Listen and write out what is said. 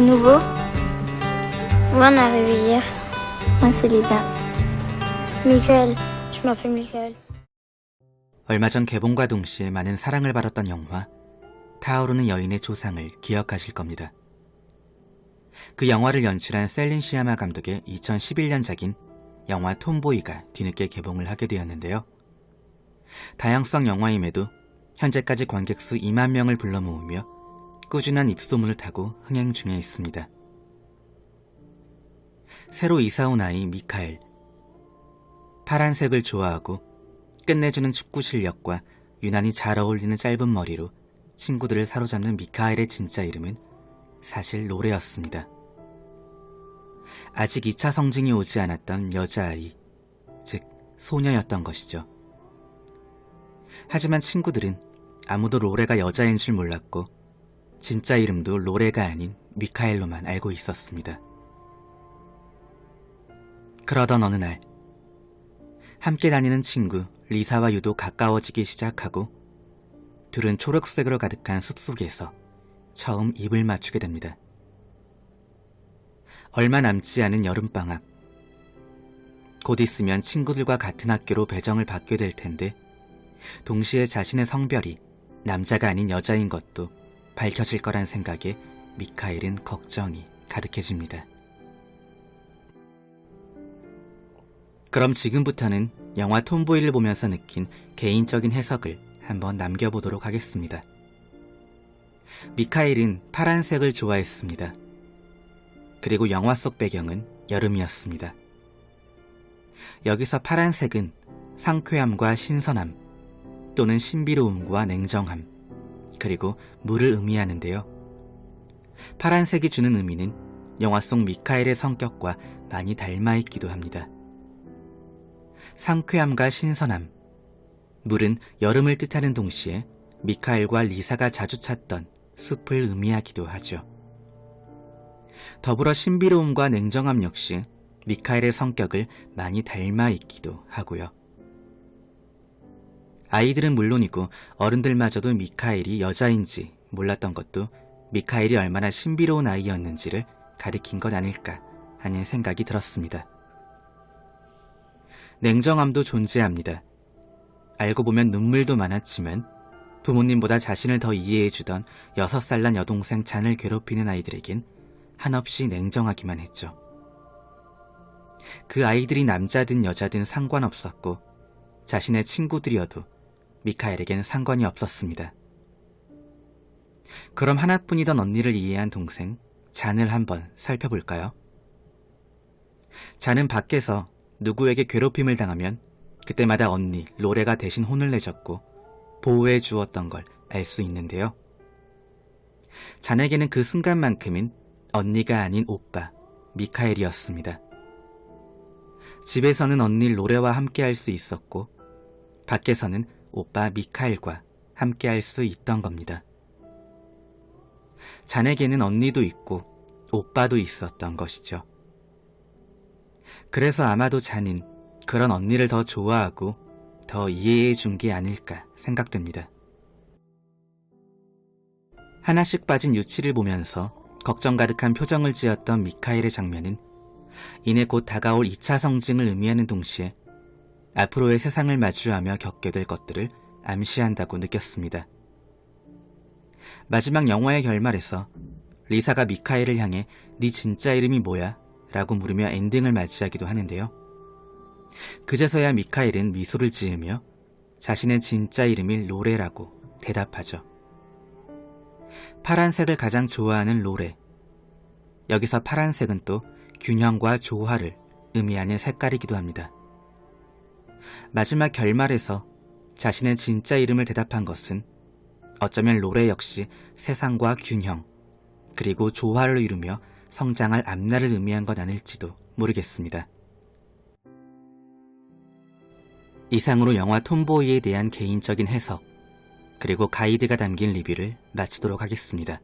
c'est nouveau Moi, on est arrivé hier. Moi, c'est Lisa. Michael. Je m'appelle Michael. 얼마 전 개봉과 동시에 많은 사랑을 받았던 영화 타오르는 여인의 조상을 기억하실 겁니다. 그 영화를 연출한 셀린 시아마 감독의 2011년작인 영화 톰보이가 뒤늦게 개봉을 하게 되었는데요. 다양성 영화임에도 현재까지 관객 수 2만 명을 불러 모으며 꾸준한 입소문을 타고 흥행 중에 있습니다. 새로 이사 온 아이 미카엘. 파란색을 좋아하고 끝내주는 축구 실력과 유난히 잘 어울리는 짧은 머리로 친구들을 사로잡는 미카엘의 진짜 이름은 사실 로레였습니다. 아직 2차 성징이 오지 않았던 여자아이, 즉 소녀였던 것이죠. 하지만 친구들은 아무도 로레가 여자인 줄 몰랐고 진짜 이름도 로레가 아닌 미카엘로만 알고 있었습니다. 그러던 어느 날 함께 다니는 친구 리사와 유도 가까워지기 시작하고 둘은 초록색으로 가득한 숲속에서 처음 입을 맞추게 됩니다. 얼마 남지 않은 여름방학. 곧 있으면 친구들과 같은 학교로 배정을 받게 될 텐데 동시에 자신의 성별이 남자가 아닌 여자인 것도 밝혀질 거란 생각에 미카엘은 걱정이 가득해집니다. 그럼 지금부터는 영화 톰보이를 보면서 느낀 개인적인 해석을 한번 남겨보도록 하겠습니다. 미카엘은 파란색을 좋아했습니다. 그리고 영화 속 배경은 여름이었습니다. 여기서 파란색은 상쾌함과 신선함, 또는 신비로움과 냉정함, 그리고 물을 의미하는데요. 파란색이 주는 의미는 영화 속 미카엘의 성격과 많이 닮아 있기도 합니다. 상쾌함과 신선함. 물은 여름을 뜻하는 동시에 미카엘과 리사가 자주 찾던 숲을 의미하기도 하죠. 더불어 신비로움과 냉정함 역시 미카엘의 성격을 많이 닮아 있기도 하고요. 아이들은 물론이고 어른들마저도 미카엘이 여자인지 몰랐던 것도 미카엘이 얼마나 신비로운 아이였는지를 가리킨 것 아닐까 하는 생각이 들었습니다. 냉정함도 존재합니다. 알고 보면 눈물도 많았지만 부모님보다 자신을 더 이해해주던 6살 난 여동생 잔을 괴롭히는 아이들에겐 한없이 냉정하기만 했죠. 그 아이들이 남자든 여자든 상관없었고 자신의 친구들이어도 미카엘에겐 상관이 없었습니다. 그럼 하나뿐이던 언니를 이해한 동생 잔을 한번 살펴볼까요? 잔은 밖에서 누구에게 괴롭힘을 당하면 그때마다 언니 로레가 대신 혼을 내줬고 보호해 주었던 걸 알 수 있는데요. 잔에게는 그 순간만큼은 언니가 아닌 오빠 미카엘이었습니다. 집에서는 언니 로레와 함께 할 수 있었고 밖에서는 오빠 미카엘과 함께 할 수 있던 겁니다. 잔에게는 언니도 있고 오빠도 있었던 것이죠. 그래서 아마도 잔은 그런 언니를 더 좋아하고 더 이해해 준 게 아닐까 생각됩니다. 하나씩 빠진 유치를 보면서 걱정 가득한 표정을 지었던 미카엘의 장면은 이내 곧 다가올 2차 성징을 의미하는 동시에 앞으로의 세상을 마주하며 겪게 될 것들을 암시한다고 느꼈습니다. 마지막 영화의 결말에서 리사가 미카엘을 향해 네 진짜 이름이 뭐야? 라고 물으며 엔딩을 맞이하기도 하는데요. 그제서야 미카엘은 미소를 지으며 자신의 진짜 이름이 로레라고 대답하죠. 파란색을 가장 좋아하는 로레. 여기서 파란색은 또 균형과 조화를 의미하는 색깔이기도 합니다. 마지막 결말에서 자신의 진짜 이름을 대답한 것은 어쩌면 로레 역시 세상과 균형, 그리고 조화를 이루며 성장할 앞날을 의미한 것 아닐지도 모르겠습니다. 이상으로 영화 톰보이에 대한 개인적인 해석, 그리고 가이드가 담긴 리뷰를 마치도록 하겠습니다.